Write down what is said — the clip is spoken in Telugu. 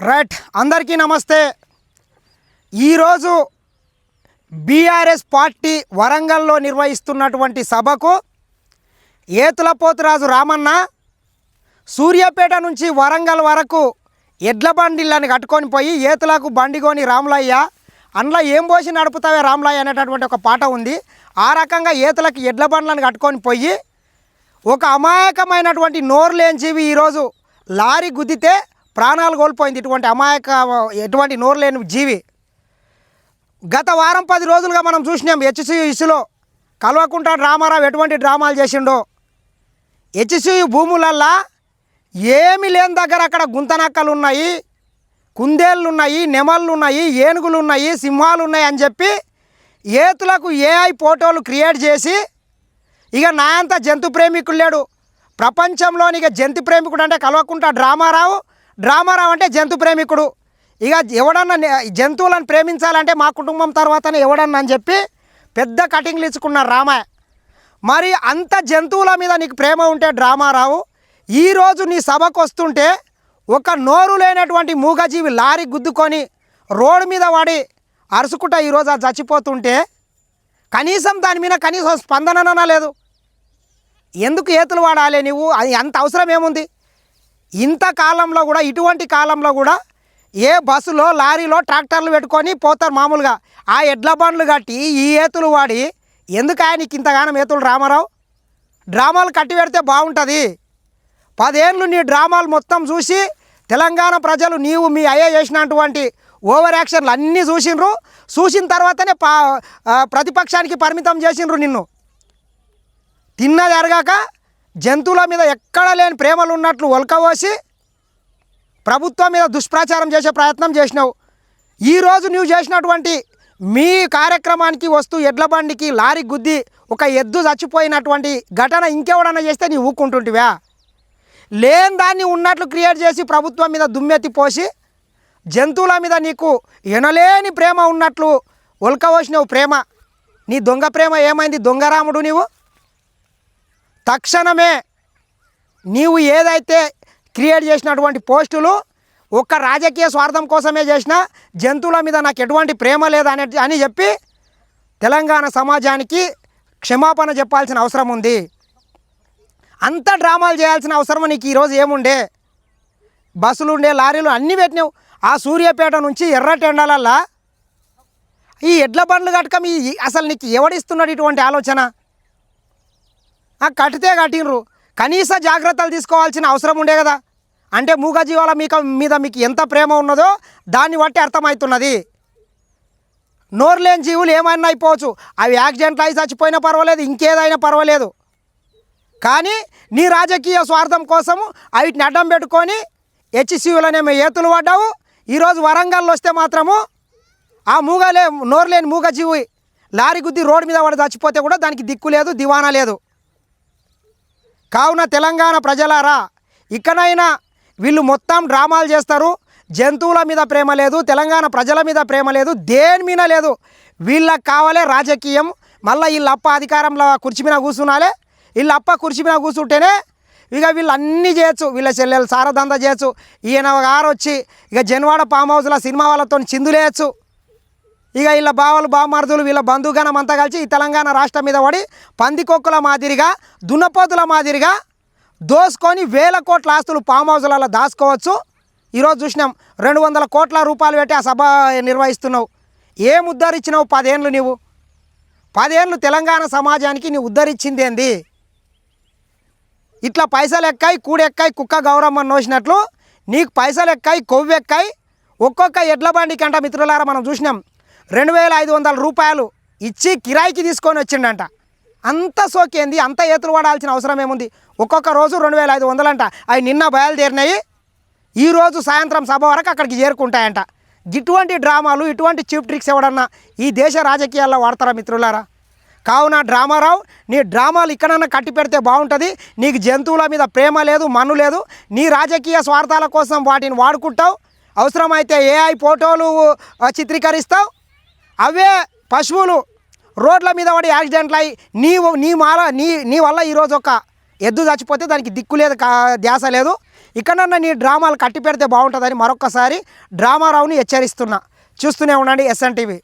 రైట్ అందరికీ నమస్తే. ఈరోజు బీఆర్ఎస్ పార్టీ వరంగల్లో నిర్వహిస్తున్నటువంటి సభకు ఏతులపోతురాజు రామన్న సూర్యాపేట నుంచి వరంగల్ వరకు ఎడ్ల బండిళ్ళని కట్టుకొని పోయి ఏతులకు బండిగోని రాములయ్య అందులో ఏం పోసి నడుపుతావే రాములయ్య అనేటటువంటి ఒక పాట ఉంది. ఆ రకంగా ఏతులకు ఎడ్ల బండ్లను కట్టుకొని పోయి ఒక అమాయకమైనటువంటి నోరు లేని జీవి ఈరోజు లారీ గుద్దితే ప్రాణాలు కోల్పోయింది ఇటువంటి అమాయక ఎటువంటి నోరు లేని జీవి. గత వారం పది రోజులుగా మనం చూసినాం హెచ్సి ఇసులో కల్వకుంట రామారావు ఎటువంటి డ్రామాలు చేసిండో. హెచ్సియు భూములల్లా ఏమి లేని దగ్గర అక్కడ గుంతనక్కలు ఉన్నాయి కుందేళ్ళు ఉన్నాయి నెమళ్ళు ఉన్నాయి ఏనుగులు ఉన్నాయి సింహాలు ఉన్నాయి అని చెప్పి ఏతులకు ఏఐ ఫోటోలు క్రియేట్ చేసి ఇక నా అంత జంతు ప్రేమికుడు లేడు. ప్రపంచంలోని ఇక జంతు ప్రేమికుడు అంటే కలవకుంట డ్రామారావు డ్రామారావు అంటే జంతు ప్రేమికుడు. ఇక ఎవడన్నా జంతువులను ప్రేమించాలంటే మా కుటుంబం తర్వాతనే ఎవడన్నా అని చెప్పి పెద్ద కటింగ్లు ఇచ్చుకున్నారు రామయ్య మరి అంత జంతువుల మీద నీకు ప్రేమ ఉంటే డ్రామారావు ఈరోజు నీ సభకు వస్తుంటే ఒక నోరు లేనటువంటి మూగజీవి లారీ గుద్దుకొని రోడ్డు మీద వాడి అరుసుకుంటా ఈరోజు అది చచ్చిపోతుంటే కనీసం దాని మీద కనీసం స్పందననా లేదు. ఎందుకు ఏతులు వాడాలి నువ్వు అది అంత అవసరం ఏముంది? ఇంత కాలంలో కూడా ఇటువంటి కాలంలో కూడా ఏ బస్సులో లారీలో ట్రాక్టర్లు పెట్టుకొని పోతారు మామూలుగా. ఆ ఎడ్ల బండ్లు కట్టి ఈ ఏతులు వాడి ఎందుకు ఆయనకి ఇంతగానం ఏతులు రామారావు? డ్రామాలు కట్టి పెడితే బాగుంటుంది. పదేళ్ళు నీ డ్రామాలు మొత్తం చూసి తెలంగాణ ప్రజలు నీవు మీ అయ్య చేసినటువంటి ఓవర్ యాక్షన్లు అన్నీ చూసిండ్రు. చూసిన తర్వాతనే పా ప్రతిపక్షానికి పరిమితం చేసిండ్రు నిన్ను. తిన్నది అరగాక జంతువుల మీద ఎక్కడ లేని ప్రేమలు ఉన్నట్లు ఒలకవోసి ప్రభుత్వం మీద దుష్ప్రచారం చేసే ప్రయత్నం చేసినావు. ఈరోజు నువ్వు చేసినటువంటి మీ కార్యక్రమానికి వస్తూ ఎడ్ల బండికి లారీ గుద్ది ఒక ఎద్దు చచ్చిపోయినటువంటి ఘటన ఇంకెవడన్నా చేస్తే నీ ఊక్కుంటుంటివా లేని దాన్ని ఉన్నట్లు క్రియేట్ చేసి ప్రభుత్వం మీద దుమ్మెత్తి పోసి జంతువుల మీద నీకు ఎనలేని ప్రేమ ఉన్నట్లు ఒలకవోసినవు ప్రేమ. నీ దొంగ ప్రేమ ఏమైంది దొంగరాముడు నీవు? తక్షణమే నీవు ఏదైతే క్రియేట్ చేసినటువంటి పోస్టులు ఒక్క రాజకీయ స్వార్థం కోసమే చేసిన జంతువుల మీద నాకు ఎటువంటి ప్రేమ లేదనే అని చెప్పి తెలంగాణ సమాజానికి క్షమాపణ చెప్పాల్సిన అవసరం ఉంది. అంత డ్రామాలు చేయాల్సిన అవసరం నీకు ఈరోజు ఏముండే? బస్సులు ఉండే లారీలు అన్నీ పెట్టినావు. ఆ సూర్యాపేట నుంచి ఎర్రటెండాలల్లా ఈ ఎడ్ల బండ్లు కట్టకం ఈ అసలు నీకు ఎవడిస్తున్నాడు ఇటువంటి ఆలోచన? కట్టితే కట్టినరు కనీస జాగ్రత్తలు తీసుకోవాల్సిన అవసరం ఉండే కదా. అంటే మూగజీవాల మీకు మీద మీకు ఎంత ప్రేమ ఉన్నదో దాన్ని బట్టి అర్థమవుతున్నది. నోరు లేని జీవులు ఏమైనా అయిపోవచ్చు. అవి యాక్సిడెంట్లు అయి చచ్చిపోయినా పర్వాలేదు ఇంకేదైనా పర్వాలేదు. కానీ నీ రాజకీయ స్వార్థం కోసము వీటిని అడ్డం పెట్టుకొని హెచ్సియులనేమో ఏతులు పడ్డావు. ఈరోజు వరంగల్లో వస్తే మాత్రము ఆ మూగలే నోరులేని మూగజీవి లారీ గుద్ది రోడ్డు మీద వాడు చచ్చిపోతే కూడా దానికి దిక్కు లేదు దివానా లేదు. కావున తెలంగాణ ప్రజలారా ఇకనైనా వీళ్ళు మొత్తం డ్రామాలు చేస్తారు. జంతువుల మీద ప్రేమ లేదు తెలంగాణ ప్రజల మీద ప్రేమ లేదు దేని మీద లేదు. వీళ్ళకి కావాలే రాజకీయం. మళ్ళీ వీళ్ళ అప్ప అధికారంలో కుర్చీ మీద కూర్చున్నాలే. వీళ్ళ అప్ప కుర్చీ మీద కూర్చుంటేనే ఇక వీళ్ళు అన్నీ చేయొచ్చు. వీళ్ళ చెల్లెలు సారదంద చేయొచ్చు. ఈయన గారు వచ్చి ఇక జన్వాడ ఫామ్ హౌస్లో సినిమా వాళ్ళతో చిందులేయచ్చు. ఇక వీళ్ళ బావలు బావమరుదులు వీళ్ళ బంధుగణం అంతా కలిసి ఈ తెలంగాణ రాష్ట్రం మీద పడి పందికొక్కుల మాదిరిగా దున్నపోతుల మాదిరిగా దోసుకొని వేల కోట్ల ఆస్తులు ఫామ్ హౌస్లలో దాచుకోవచ్చు. ఈరోజు చూసినాం రెండు వందల కోట్ల రూపాయలు పెట్టి ఆ సభ నిర్వహిస్తున్నావు. ఏం ఉద్ధరించినావు పదేళ్ళు నీవు? పదేళ్ళు తెలంగాణ సమాజానికి నీ ఉద్ధరించింది ఏంది ఇట్లా పైసలు ఎక్కాయి కూడెక్కాయి కుక్క గౌరమ్మ నోసినట్లు నీకు పైసలు ఎక్కాయి కొవ్వు ఎక్కాయి ఒక్కొక్క ఎడ్ల బండి కంట మిత్రులారా మనం చూసినాం. రెండు వేల ఐదు వందల రూపాయలు ఇచ్చి కిరాయికి తీసుకొని వచ్చిండంట. అంత సోకేంది అంత ఏతులు పడాల్సిన అవసరం ఏముంది? ఒక్కొక్క రోజు రెండు వేల ఐదు వందలంట. అవి నిన్న బయలుదేరినాయి. ఈరోజు సాయంత్రం సభ వరకు అక్కడికి చేరుకుంటాయంట. ఇటువంటి డ్రామాలు ఇటువంటి చీప్ ట్రిక్స్ ఎవడన్నా ఈ దేశ రాజకీయాల్లో వాడతారా మిత్రులారా? కావున డ్రామారావు నీ డ్రామాలు ఇక్కడన్నా కట్టి పెడితే బాగుంటుంది. నీకు జంతువుల మీద ప్రేమ లేదు మన్ను లేదు. నీ రాజకీయ స్వార్థాల కోసం వాటిని వాడుకుంటావు. అవసరమైతే ఏఐ ఫోటోలు చిత్రీకరిస్తావు. అవే పశువులు రోడ్ల మీద పడి యాక్సిడెంట్లు అయ్యి నీ నీ మాల నీ నీ వల్ల ఈరోజు ఒక ఎద్దు చచ్చిపోతే దానికి దిక్కు లేదు కా ధ్యాస లేదు. ఇక్కడన్నా నీ డ్రామాలు కట్టి పెడితే బాగుంటుందని మరొక్కసారి డ్రామారావుని హెచ్చరిస్తున్నా. చూస్తూనే ఉండండి ఎస్ఎన్ టీవీ.